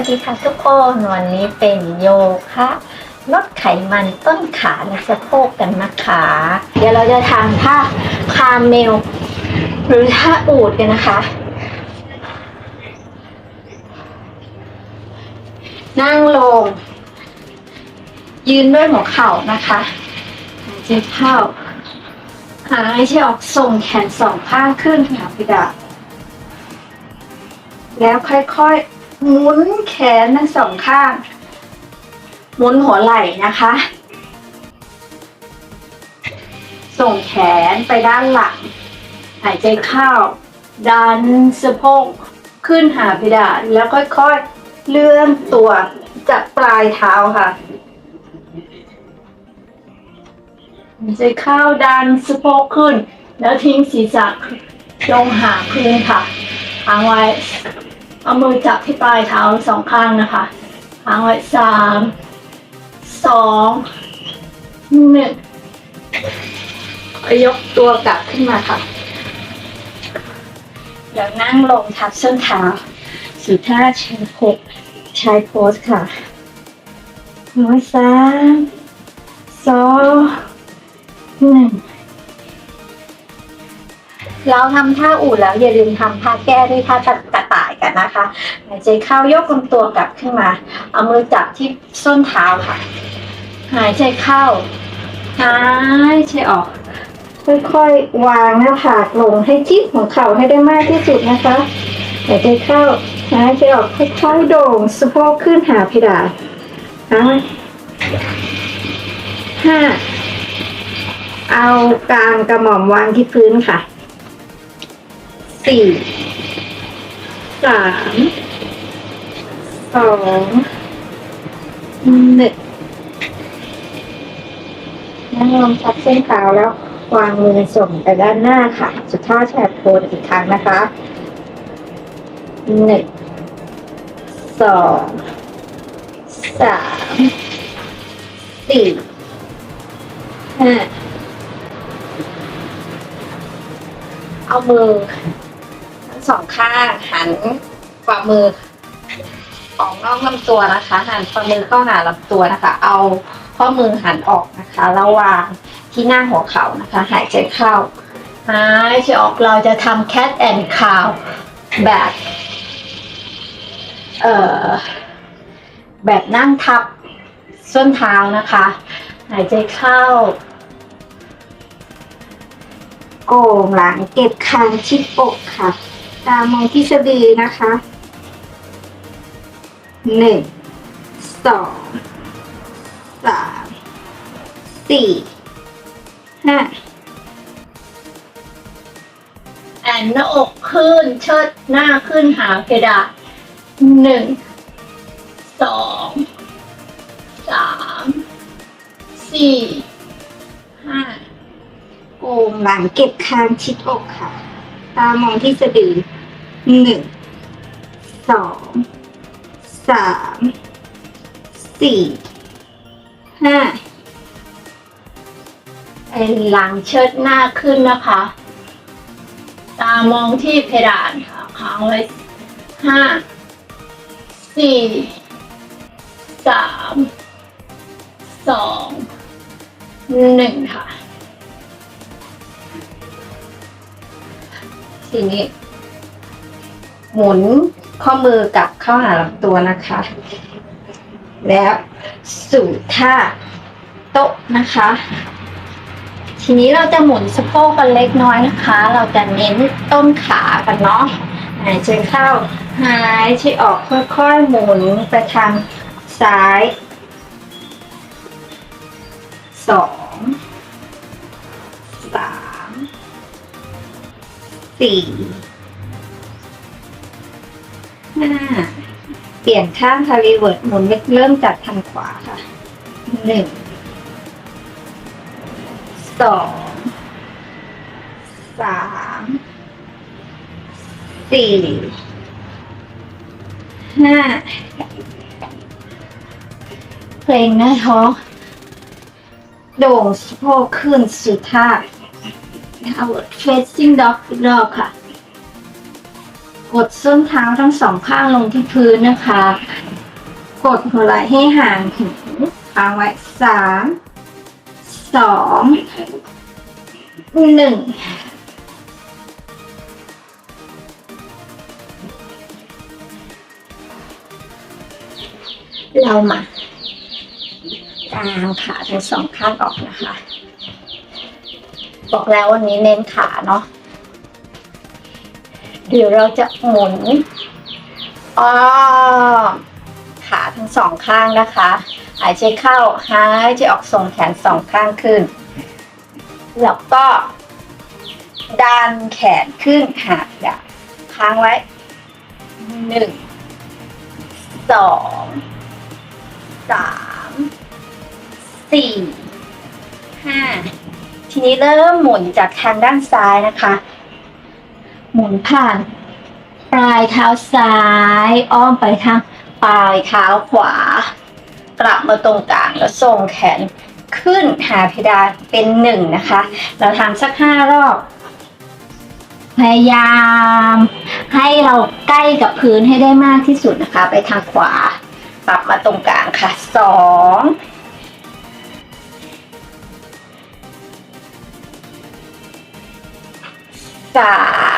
วัสดีค่ะทุกคนวันนี้เป็นโยคะลดไขมันต้นขาและสะโพกกันนะคะ เดี๋ยวเราจะทำท่าคาเมล หรือท่าอูดกันนะคะ นั่งลง ยืนด้วยหัวเข่านะคะหายใจเข้าหายใจออกส่งแขนสองข้างขึ้นค่ะพี่ดาแล้วค่อยๆ หมุนแขนทั้งสองข้าง หมุนหัวไหล่นะคะ ส่งแขนไปด้านหลัง หายใจเข้า ดันสะโพกขึ้นหาเพดานแล้วค่อยๆ เลื่อนตัวจากปลายเท้าค่ะหายใจเข้าดันสะโพกขึ้น แล้วทิ้งศีรษะลงหาพื้นค่ะค้างไว้ เอามือจับที่ปลายเท้าสองข้างนะคะค้างไว้สามสองหนึ่งยกตัวกลับขึ้นมาค่ะเดี๋ยวนั่งลงทับส้นเท้าสู่ท่าชายโพสชายโพสค่ะร้อยสามสองหนึ่งเราทำท่าอู่แล้วอย่าลืมทำท่าแก้ด้วยท่าต่ายกั นะคะหายใจเข้ายกลำตัวกลับขึ้นมา เอามือจับที่ส้นเท้าค่ะ หายใจเข้าหายใจออก ค่อยๆวางหน้าผากลงให้ชิดหัวเข่าให้ได้มากที่สุดนะคะหายใจเข้าหายใจออกค่อยๆโด่งสะโพกขึ้นหาเพดานห้าห้าเอากลางกระหม่อมวางที่พื้นค่ะสี่ สามสองหนึ่งนั่งลงทับเส้นเท้าแล้ววางมือส่งไปด้านหน้าค่ะ สุดท่าแชร์โพสอีกครั้งนะคะหนึ่งสองสามสี่ห้าเอามือ สองข้างหันฝ่ามือออกนอกลำตัวนะคะ หันฝ่ามือเข้าหาลำตัวนะคะ เอาข้อมือหันออกนะคะแล้ววางที่หน้าหัวเข่านะคะ หายใจเข้าหายใจออกเราจะทำ cat and cow แบบเอ่อแบบนั่งทับส้นเท้านะคะ หายใจเข้า โก่งหลังเก็บคางชิดอกค่ะ ตามองที่สะดือนะคะหนึ่งสองสามสี่ห้าแอนหน้าอกขึ้นเชิดหน้าขึ้นหาเพดานหนึ่งสองสามสี่ห้าโอ่งหลังเก็บคางชิดอกค่ะ ตามองที่สะดือ หนึ่งสองสามสี่ห้าเอ็นหลังเชิดหน้าขึ้นนะคะ ตามองที่เพดานค่ะค้างไว้ห้าสี่สามสองหนึ่งค่ะ ทีนี้ หมุนข้อมือกลับเข้าหาลำตัวนะคะ แล้วสู่ท่าโต๊ะนะคะ ทีนี้เราจะหมุนสะโพกกันเล็กน้อยนะคะ เราจะเน้นต้นขากันเนาะหายใจเข้าหายใจออกค่อยๆหมุนไปทางซ้ายสองสามสี่ ห้าเปลี่ยนข้างค่ะรีเวิร์ดหมุนเริ่มจากทางขวาค่ะหนึ่งสองสามสี่ห้าเพลงหน้าท้องโด่งสะโพกขึ้นสุดท่า Outward facing dog อีกค่ะ กดส้นเท้าทั้งสองข้างลงที่พื้นนะคะ กดหัวไหล่ให้ห่างหูค้างไว้สามสองหนึ่งเรามากางขาทั้งสองข้างออกนะคะ บอกแล้ววันนี้เน้นขาเนาะ เดี๋ยวเราจะหมุนอ้อมขาทั้งสองข้างนะคะ หายใจเข้าหายใจออกส่งแขนสองข้างขึ้น แล้วก็ดันแขนขึ้นหาดาค้างไว้หนึ่งสองสามสี่ห้าทีนี้เริ่มหมุนจากทางด้านซ้ายนะคะ หมุนผ่าน ปลายเท้าซ้าย อ้อมไปทางปลายเท้าขวา กลับมาตรงกลางแล้วส่งแขนขึ้นหาเพดานเป็นหนึ่งนะคะ เราทำสักห้ารอบ พยายาม ให้เราใกล้กับพื้นให้ได้มากที่สุดนะคะ ไปทางขวา ปรับมาตรงกลางค่ะสองสาม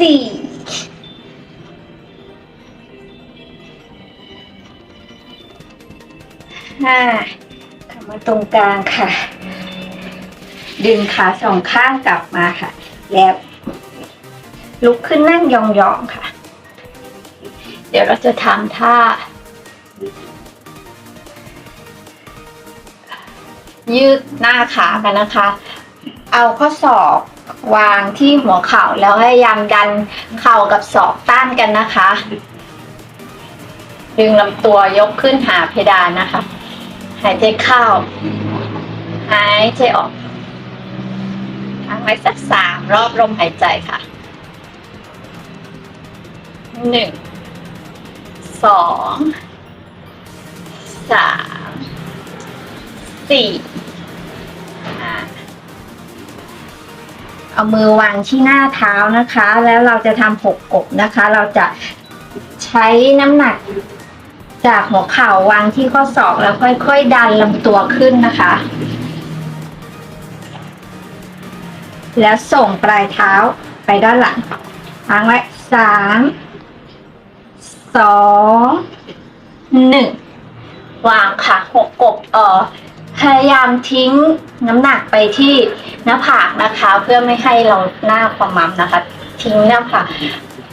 สี่ห้ากลับมาตรงกลางค่ะ ดึงขาสองข้างกลับมาค่ะ แล้วลุกขึ้นนั่งยองๆค่ะ เดี๋ยวเราจะทำท่า ยืดหน้าขากันนะคะ เอาข้อศอกวางที่หัวเข่าแล้วพยายามดันเข่ากับศอกต้านกันนะคะ ดึงลำตัวยกขึ้นหาเพดานนะคะ หายใจเข้า หายใจออกค้างไว้สักสามรอบลมหายใจค่ะหนึ่งสองสาม สี่เอามือวางที่หน้าเท้านะคะ แล้วเราจะทำหกกบนะคะ เราจะใช้น้ำหนักจากหัวเข่าวางที่ข้อศอกแล้วค่อยๆ ดันลำตัวขึ้นนะคะ แล้วส่งปลายเท้าไปด้านหลังวางไว้สามสองหนึ่งวางค่ะหกกบเอ่อ พยายามทิ้งน้ำหนักไปที่หน้าผากนะคะ เพื่อไม่ให้เราหน้าความมัมนะคะ ทิ้งหน้าผาก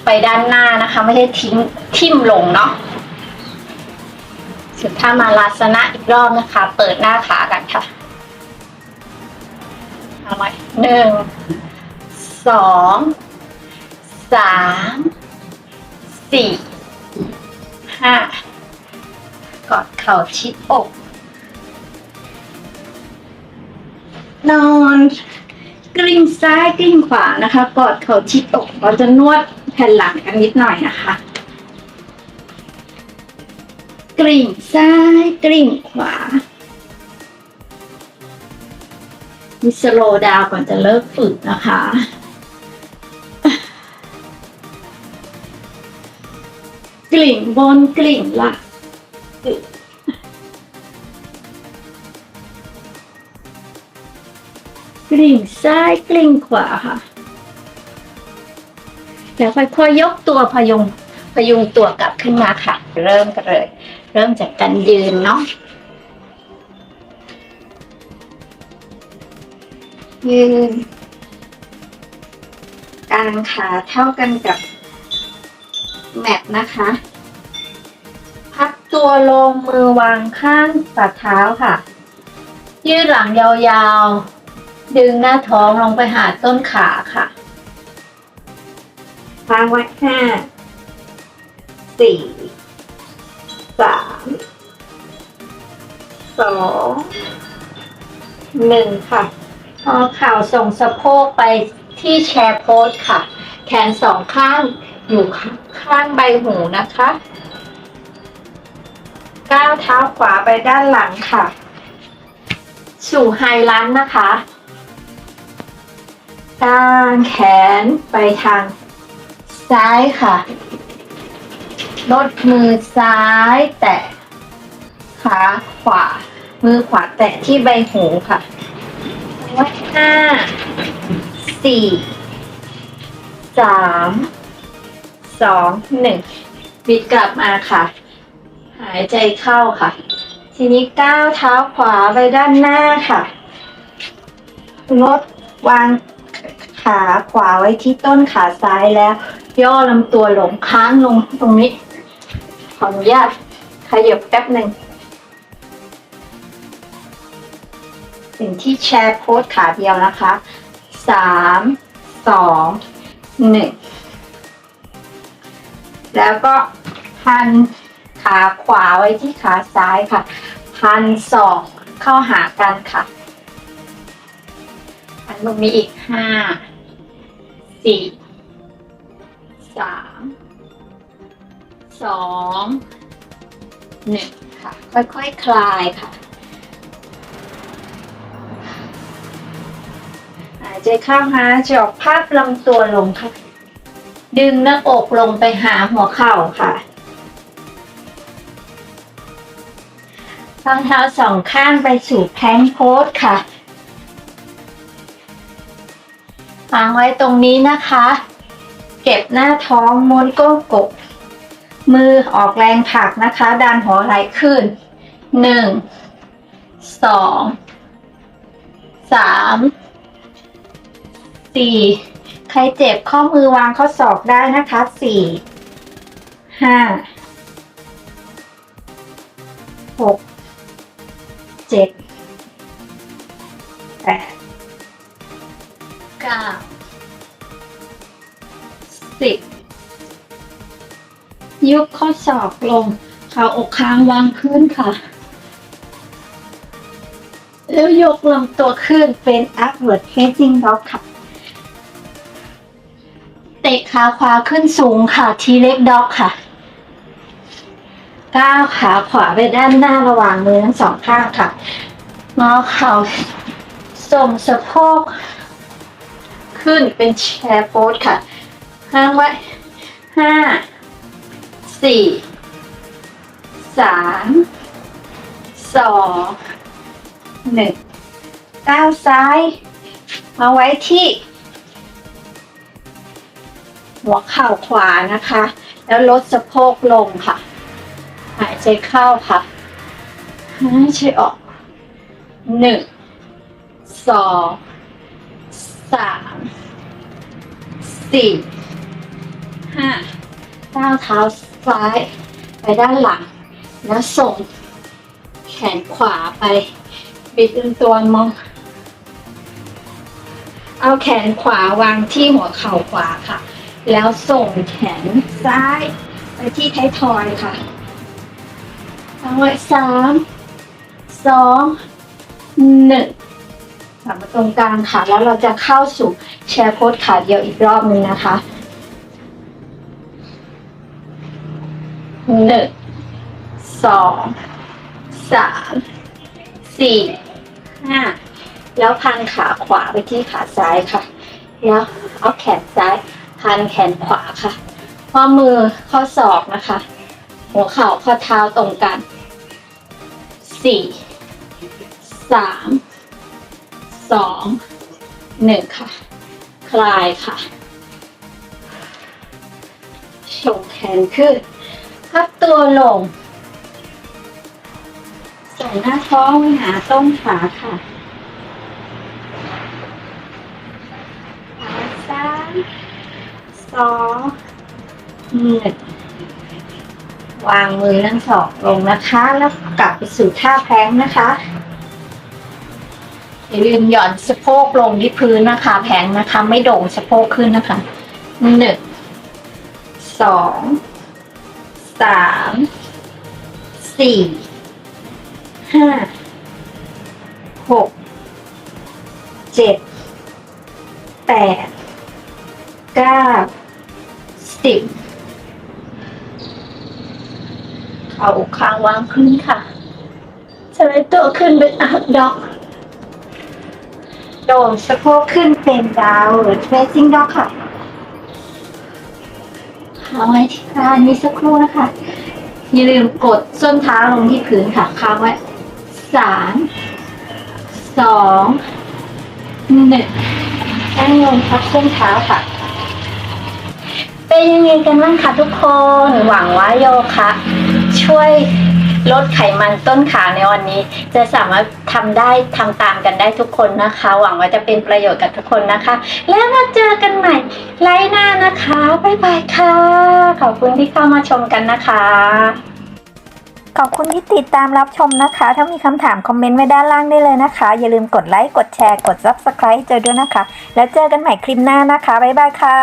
ไปด้านหน้านะคะ ไม่ได้ทิ้งทิ่มลงเนาะสุดท้ามาลาสนะอีกรอบนะคะ เปิดหน้าขากันค่ะเอาไว้หนึ่งสองสามสี่ห้ากอดเข่าชิดอก นอนกลิ้งซ้ายกลิ้งขวานะคะ กอดเข่าชิดอกเราจะนวดแผ่นหลังกันนิดหน่อยนะคะกลิ้งซ้ายกลิ้งขวามีสโลดาวก่อนจะเลิกฝึกนะคะ กลิ่งบนกลิ่งหลัง กลิ่งซ้ายกลิ่งขวาค่ะ แล้วค่อยๆยกตัวพยุงพยุงตัวกลับขึ้นมาค่ะ เริ่มกันเลย เริ่มจากการยืนเนาะยืนกางขาเท่ากันกับแมทนะคะ พับตัวลงมือวางข้างฝ่าเท้าค่ะ ยืดหลังยาวๆ ดึงหน้าท้องลงไปหาต้นขาค่ะวางไว้ห้าสี่สามสองหนึ่งค่ะเอาเข่าส่งสะโพกไปที่แชร์โพสค่ะ แขนสองข้างอยู่ข้างใบหูนะคะก้าวเท้าขวาไปด้านหลังค่ะ สู่ไฮลันนะคะ กางแขนไปทาง ซ้ายค่ะ ลดมือซ้ายแตะขาขวา มือขวาแตะที่ใบหูค่ะไว้ห้าสี่สามสองหนึ่งบิดกลับมาค่ะ หายใจเข้าค่ะ ทีนี้ก้าวเท้าขวาไปด้านหน้าค่ะลดวาง ขาขวาไว้ที่ต้นขาซ้ายแล้ว ย่อลำตัวหลงค้างลงตรงนี้ ขออนุญาตขยับแป๊บหนึ่งสิ่งที่แชร์โพสขาเดียวนะคะสามสองหนึ่งแล้วก็พันขาขวาไว้ที่ขาซ้ายค่ะ พันศอกเข้าหากันค่ะ พันตรงนี้อีกห้า สี่สามสองหนึ่งค่ะ ค่อยๆคคลายค่ะ หายใจเข้าหาจอกภาพลำตัวลงค่ะ ดึงหน้าอกลงไปหาหัวเข่าค่ะรองเท้าสองข้างไปสู่แพงโพสค่ะ วางไว้ตรงนี้นะคะ เก็บหน้าท้องม้วนก้นกบ มือออกแรงผลักนะคะ ดันหัวไหล่ขึ้นหนึ่งสองสามสี่ใครเจ็บข้อมือวางข้อศอกได้นะคะสี่ห้าหกเจ็ดแปด เก้าสิบยกข้อศอกลงขาอกค้างวางขึ้นค่ะ แล้วยกลำตัวขึ้นเป็น upward facing dog ค่ะ เตะขาขวาขึ้นสูงค่ะ ทีเล็กด็อกค่ะ ก้าวขาขวาไปด้านหน้าระหว่างมือทั้งสองข้างค่ะงอเข่าส่งสะโพก ขึ้นเป็นแชร์โพสค่ะห้างไว้ห้าสี่สามสองหนึ่งก้าวซ้าย มาไว้ที่ หัวเข่าขวานะคะ แล้วลดสะโพกลงค่ะ หายใจเข้าค่ะหายใจออกหนึ่งสองสาม สี่ห้าก้าวเท้าซ้ายไปด้านหลัง แล้วส่ง แขนขวาไป บิดลำตัวมอง เอาแขนขวาวางที่หัวเข่าขวาค่ะ แล้วส่งแขนซ้ายไปที่ท้ายทอยค่ะเอาไว้สามสองหนึ่ง กลับมาตรงกลางค่ะ แล้วเราจะเข้าสู่แชร์โพสขาเดียวอีกรอบหนึ่งนะคะหนึ่งสองสามสี่ห้าแล้วพันขาขวาไปที่ขาซ้ายค่ะ แล้วเอาแขนซ้ายพันแขนขวาค่ะ ข้อมือข้อศอกนะคะ หัวเข่าข้อเท้าตรงกันสี่สาม สองหนึ่งค่ะ คลายค่ะชงแขนขึ้นพับตัวลง ส่งหน้าท้องไปหาต้นขาค่ะขาซ้ายสองหนึ่งวางมือทั้งสองลงนะคะ แล้วกลับไปสู่ท่าแพงนะคะ อย่าลืมหย่อนสะโพกลงที่พื้นนะคะแพลงนะคะ ไม่โด่งสะโพกขึ้นนะคะหนึ่งสองสามสี่ห้าหกเจ็ดแปดเก้าสิบเอาอกค้างวางขึ้นค่ะสไลด์ตัวขึ้นเป็นอัพด็อก โด่งสะโพกขึ้นเป็นดาวหรือ facing dog ค่ะเอาไว้ที่ด้านนี้สักครู่นะคะ อย่าลืมกดส้นเท้าลงที่พื้นค่ะค้างไว้สามสองหนึ่งนั่งลงพักส้นเท้าค่ะ เป็นยังไงกันบ้างคะทุกคน หวังว่าโยคะช่วยลดไขมันต้นขาในวันนี้ จะสามารถ ทำได้ทำตามกันได้ทุกคนนะคะ หวังว่าจะเป็นประโยชน์กับทุกคนนะคะ แล้วมาเจอกันใหม่ไลฟ์หน้านะคะบ๊ายบายค่ะ ขอบคุณที่เข้ามาชมกันนะคะขอบคุณที่ติดตามรับชมนะคะ ถ้ามีคำถามคอมเมนต์ไว้ด้านล่างได้เลยนะคะ อย่าลืมกดไลค์ กดแชร์ กด Subscribe เจอด้วยนะคะ แล้วเจอกันใหม่คลิปหน้านะคะ บ๊ายบายค่ะ